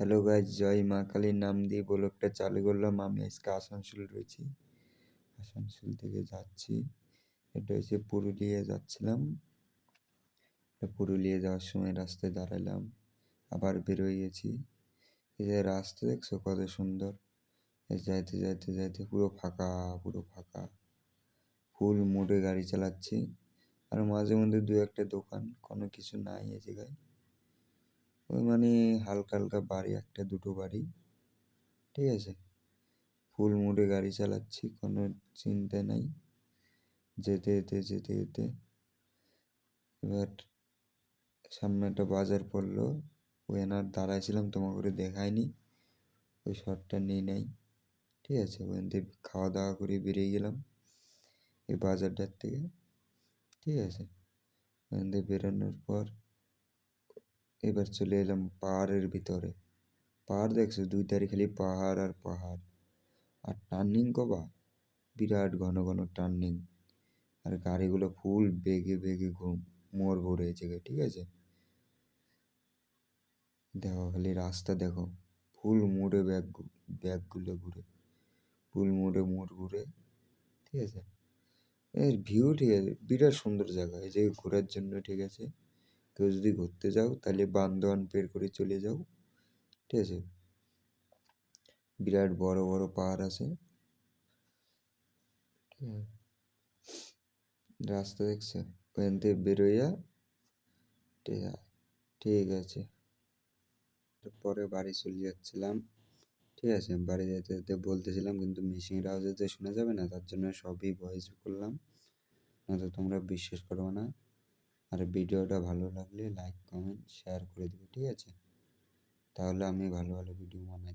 Hello guys জয় মা কালীর নাম দিয়ে ব্লগটা চালু করলাম। আমি আজকে আসানসোল রয়েছি। আসানসোল থেকে যাচ্ছি। এটা হচ্ছে পুরুলিয়া যাচ্ছিলাম। পুরুলিয়া যাওয়ার সময় রাস্তায় দাঁড়ালাম। আবার বেরোয় গেছি। এই যে রাস্তা দেখছ কত সুন্দর। যাইতে যাইতে যাইতে পুরো ফাঁকা পুরো ফাঁকা। ফুল মোডে গাড়ি চালাচ্ছি। আর মাঝে মধ্যে দু একটা দোকান, কোনো কিছু নাই এ জায়গায়। ওই মানে হালকা হালকা বাড়ি, একটা, দুটো বাড়ি, ঠিক আছে? ফুল মুডে গাড়ি চালাচ্ছি, কোনো চিন্তা নাই। যেতে যেতে যেতে যেতে। এবার সামনে একটা বাজার পড়ল ওই এনার দাঁড়াইছিলাম তোমার করে দেখায়নি ওই শটটা নিয়ে নেই, ঠিক আছে? ওখান থেকে খাওয়া দাওয়া করে বেরিয়ে গেলাম, এই বাজারটার থেকে, ঠিক আছে? ওখান থেকে বেরোনোর পর এবার চলে এলাম পাহাড়ের ভিতরে। পাহাড় দেখছ? দুই ধারে খালি পাহাড় আর পাহাড়। আর টার্নিং কবা? বিরাট ঘন ঘন টার্নিং আর গাড়িগুলো ফুল বেগে বেগে ঘুম, মোড় ঘুরে জায়গায় ঠিক আছে? দেখো, খালি রাস্তা দেখো। ফুল মোড়ে ব্যাগ ব্যাগগুলো ঘুরে। ফুল মোড়ে মোড় ঘুরে, ঠিক আছে? এর ভিউ ঠিক আছে, বিরাট সুন্দর জায়গা। এই জায়গায় ঘোরার জন্য, ঠিক আছে? কেউ যদি ঘুরতে যাও, তাহলে বান্দোয়ান বের করে চলে যাও। ঠিক আছে? বিরাট বড় বড় পাহাড় আছে। রাস্তা দেখছে? ওখান থেকে বেরোইয়া ঠিক আছে। পরে বাড়ি চলে যাচ্ছিলাম। ঠিক আছে? বাড়ি যেতে যেতে বলতেছিলাম, কিন্তু মিশিং মেশিনের আওয়াজে শোনা যাবে না, তার জন্য সবই ভয়েস করলাম। নয়তো তোমরা বিশ্বাস করবে না। আর ভিডিওটা ভালো লাগলে লাইক কমেন্ট শেয়ার করে দেবে, ঠিক আছে? তাহলে আমি ভালো ভালো ভিডিও বানাই।